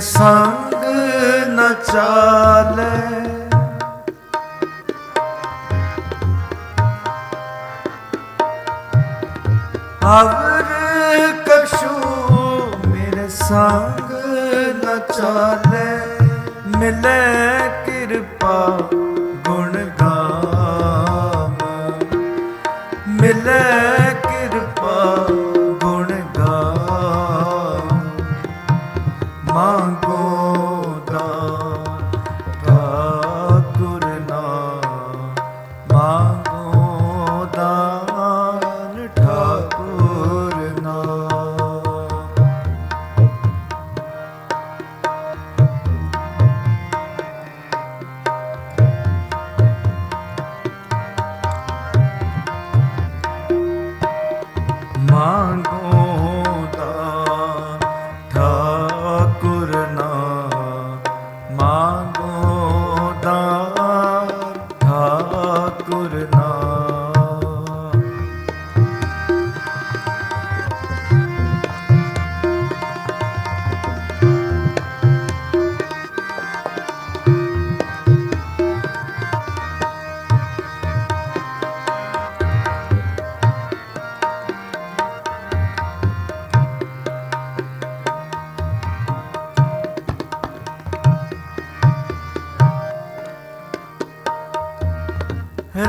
ਕਛੂ ਮੇਰੇ ਸੰਗ ਨ ਚਾਲੇ। ਅਵਰ ਕਛੂ ਮੇਰੇ ਸੰਗ ਨ ਚਾਲੇ। ਮਿਲੇ ਕਿਰਪਾ ਗੁਣ ਗਾਮ। ਮਿਲੇ ਮੰਗੋ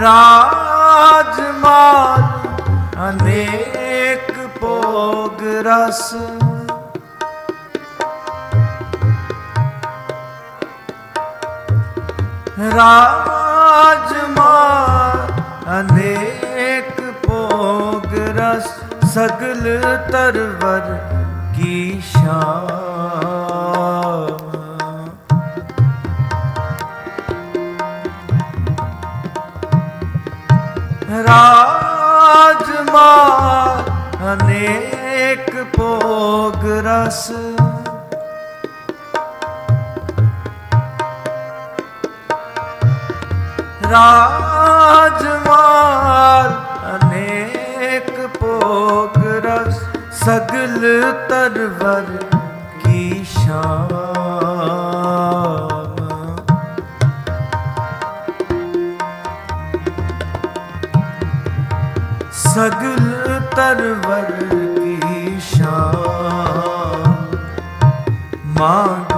ਰਾਜਮਾਲ ਅਨੇਕ ਭੋਗ ਰਸ। ਰਾਜਮਾਲ ਅਨੇਕ ਭੋਗ ਰਸ ਸਗਲ ਤਰਵਰ ਕੀ ਸ਼ਾਮ ਭੋਗ ਰਸ। ਰਾਜਮਾਰ ਅਨੇਕ ਭੋਗ ਰਸ ਸਗਲ ਤਰਵਰ ਕੀ ਸ਼ਾਮ। ਸਗਲ ਤਰਵਰ ਮਾਗੋ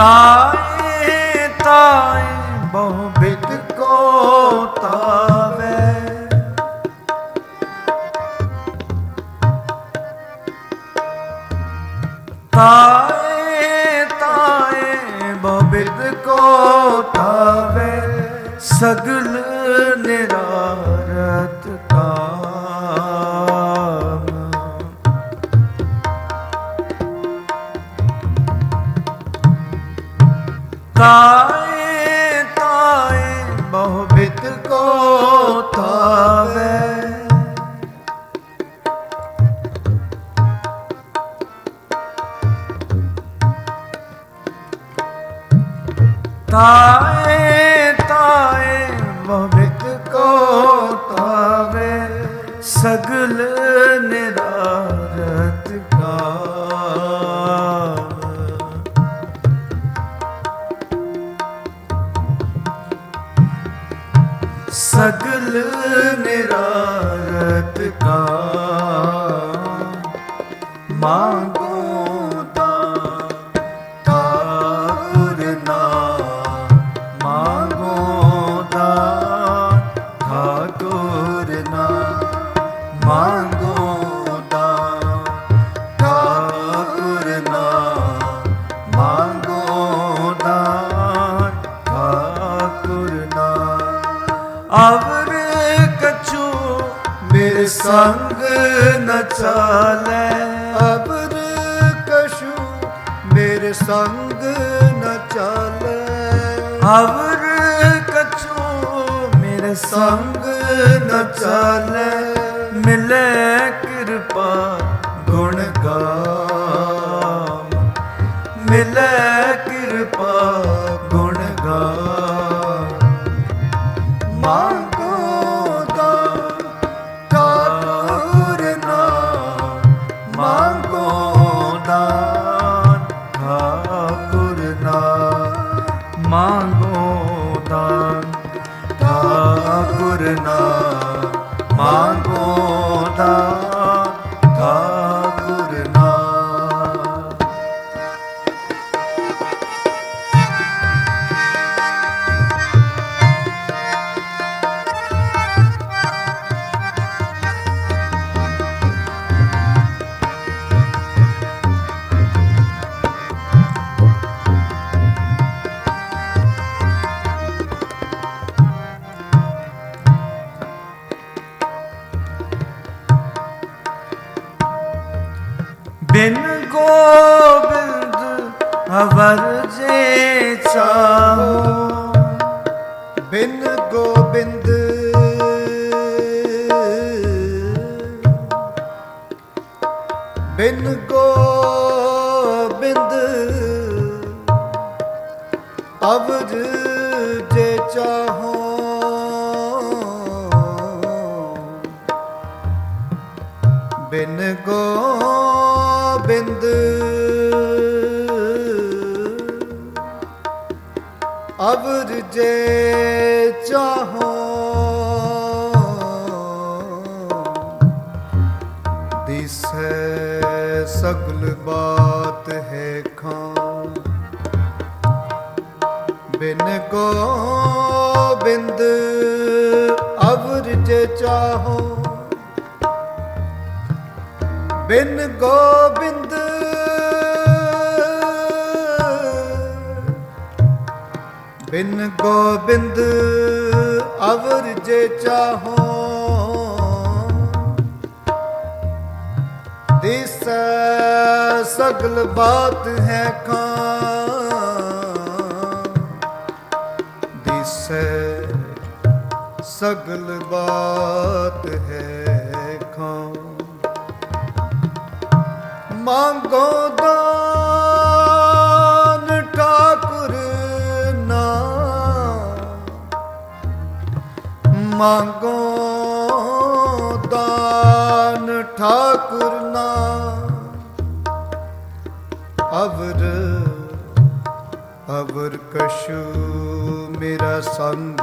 ਤਾਏ ਤਾਏ ਬਹੁ ਬਿਦ ਕੋ ਤਾਵੇ। ਤਾਏ ਤਾਏ ਬਹੁ ਬਿਦ ਕੋ ਤਾਵੇ। ਸਗ ਤਾਏ ਤਾਏ ਬਹੁ ਬਿਦ ਕੋ ਤਾਵੇ ਸਗਲ ਨਿਰਾਰਤ ਕਾਮ ਸਗਲ ਨਿਰਾਰਤ ਕਾ ਮਾਗੋ ਅਵਰ ਕਛੂ ਮੇਰੇ ਸੰਗ ਨ ਚਾਲੈ। ਅਬਰ ਕਸ਼ੂ ਮੇਰੇ ਸੰਗ ਨ ਚਾਲੈ। ਅਵਰ ਕਛੂ ਮੇਰੇ ਸੰਗ ਨ ਚਾਲੈ। ਮਿਲੇ ਕਿਰਪਾ ਬਿਨ ਗੋਬਿੰਦ ਅਵਰ ਜੇ ਚਾਹੋ। ਬਿਨ ਗੋਬਿੰਦ। ਬਿਨ ਗੋਬਿੰਦ ਅਵਰ ਜੇ ਚਾਹੋ। ਬਿਨ ਗੋ ਅਵਰ ਜੇ ਚਾਹੋ। ਦਿਸੈ ਸਗਲ ਬਾਤ ਹੈ ਖਾਂ। ਬਿਨ ਗੋਬਿੰਦ ਅਵਰ ਜੇ ਚਾਹੋ। ਬਿਨ ਗੋਬਿੰਦ ਬਿਨ ਗੋਬਿੰਦ ਅਵਰ ਜੇ ਚਾਹੋ। ਦਿਸੈ ਸਗਲ ਬਾਤ ਹੈ ਖਾਂ ਦਿਸੈ ਸਗਲ ਬਾਤ ਹੈ ਖਾਂ ਮੰਗੋ ਦਾਨ ਮੰਗੋ ਦਾਨ ਠਾਕੁਰ ਨਾਮ ਅਵਰ ਅਵਰ ਕਸ਼ੂ ਮੇਰਾ ਸੰਗ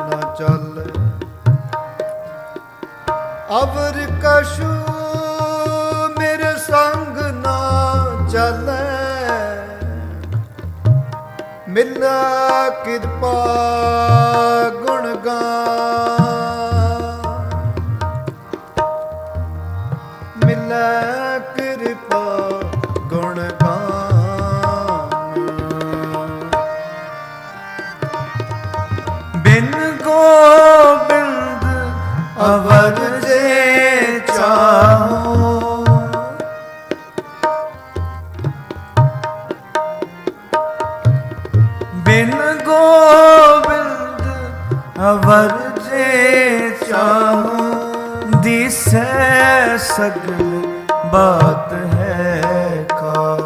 ਨਾ ਚੱਲ। ਅਵਰ ਕਸ਼ੂ ਮੇਰੇ ਸੰਗ ਨਾ ਚੱਲੇ। ਮਿਲਾ ਕਿਰਪਾ ਗੁਣ ਦਿਸੈ ਸਗਲ ਬਾਤ ਹੈ ਕਾ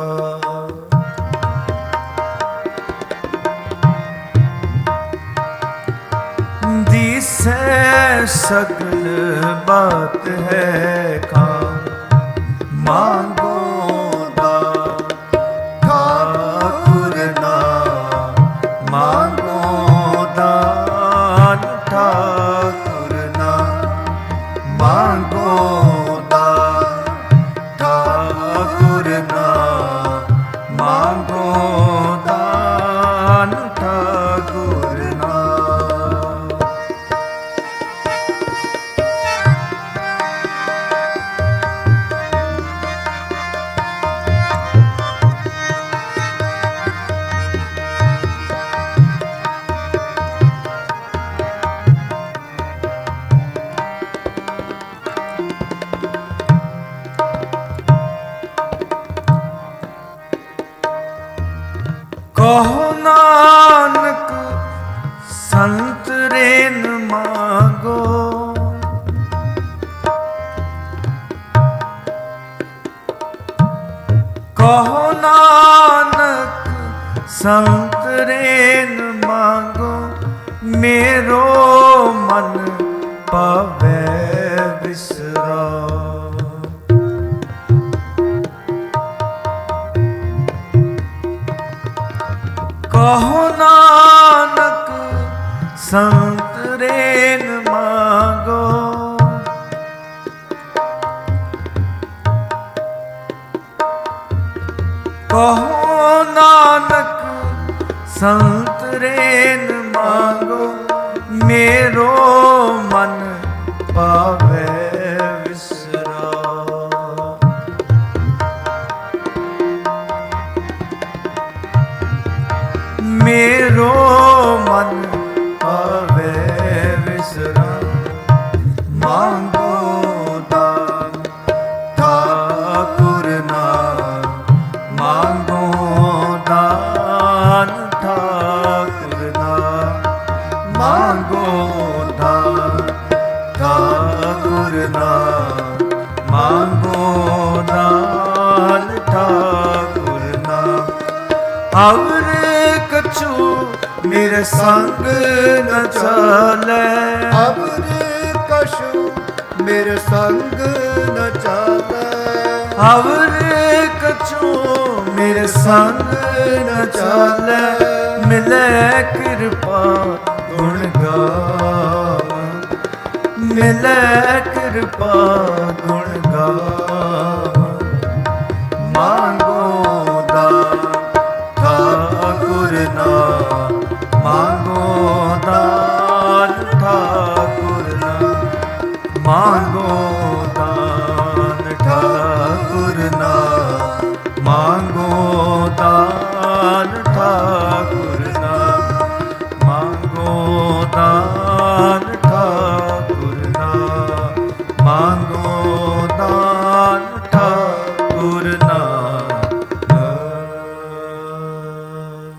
ਦਿਸੈ ਸਗਲ ਬਾਤ ਹੈ ਕਾ ਦਾਨ ਕਹੋ ਨਾਨਕ ਸੰਤ ਰੇਨ ਮਾਗੋ। ਕਹੋ ਨਾਨਕ ਸੰਤ ਰੇਨ ਮਾਗੋ ਮੇਰੋ ਮਨ ਪਾਵ ਸੰਗ ਨ ਚਾਲੇ। ਅਬਰੇ ਕਸ਼ੂ ਮੇਰੇ ਸੰਗ ਨ ਚਾਲੇ। ਅਬਰੇ ਕਛੂ ਮੇਰੇ ਸੰਗ ਨ ਚਾਲੇ। ਮਿਲੇ ਕਿਰਪਾ ਗੁਣ ਗਾ ਮਿਲੇ ਕਿਰਪਾ ਗੁਣ 아이